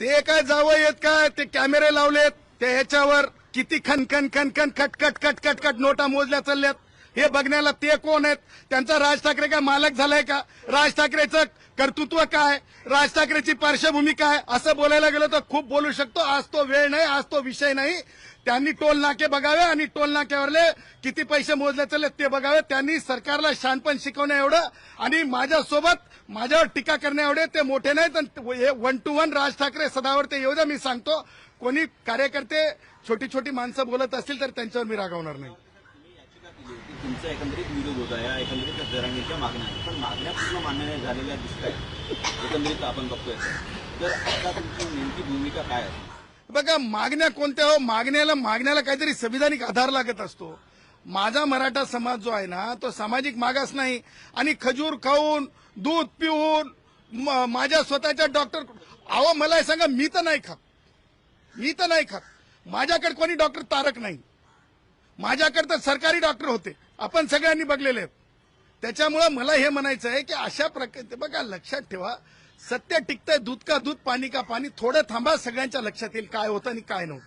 ते काय जावं येत काय? ते कॅमेरे लावलेत. ते ह्याच्यावर किती खन खन खन खन खटखट नोटा मोजल्या चालल्यात. हे बघण्याला ते कोण आहेत? त्यांचा राज ठाकरे काय मालक झालाय का? राज ठाकरेचं कर्तृत्व काय? राज ठाकरेची पार्श्वभूमी काय? असं बोलायला गेलं तर खूप बोलू शकतो. आज तो वेळ नाही आज तो विषय नाही. त्यांनी टोल नाके बघावे आणि टोल नाक्यावरले किती पैसे मोजले चालले ते बघावे. त्यांनी सरकारला शानपण शिकवण्या एवढं आणि माझ्यासोबत माझ्यावर टीका करण्या एवढे ते मोठे नाहीत आणि हे one to one Raj Thackeray सदावर ते येऊ द्या मी सांगतो. कोणी कार्यकर्ते छोटी छोटी माणसं बोलत असतील तर त्यांच्यावर मी रागावणार नाही. तुमचा एकंदरीत विरोध होता या एकंदरीत जरांगीच्या मागण्या पण मागण्या पूर्ण मान्य नाही झालेल्या दिसत आहेत. एकंदरीत आपण बघतोय. तर आता तुमची नेमकी भूमिका काय आहे? बघा मागण्या कोणत्या हो? मागण्याला मागण्याला काहीतरी संविधानिक आधार लागत असतो. माझा मराठा समाज जो आहे ना तो सामाजिक मागास नाही. आणि खजूर खाऊन दूध पिऊन माझ्या स्वतःच्या डॉक्टर अहो मला सांगा मी तर नाही खात. मी तर नाही खात. माझ्याकडे कोणी डॉक्टर तारक नाही. माझ्याकडे तर सरकारी डॉक्टर होते. आपण सगळ्यांनी बघलेले त्याच्यामुळं मला हे म्हणायचं आहे की अशा प्रकारे बघा लक्षात ठेवा. सत्य टिकतंय दूध का दूध पाणी का पाणी थोडं थांबा सगळ्यांच्या लक्षात येईल काय होतं आणि काय नव्हतं.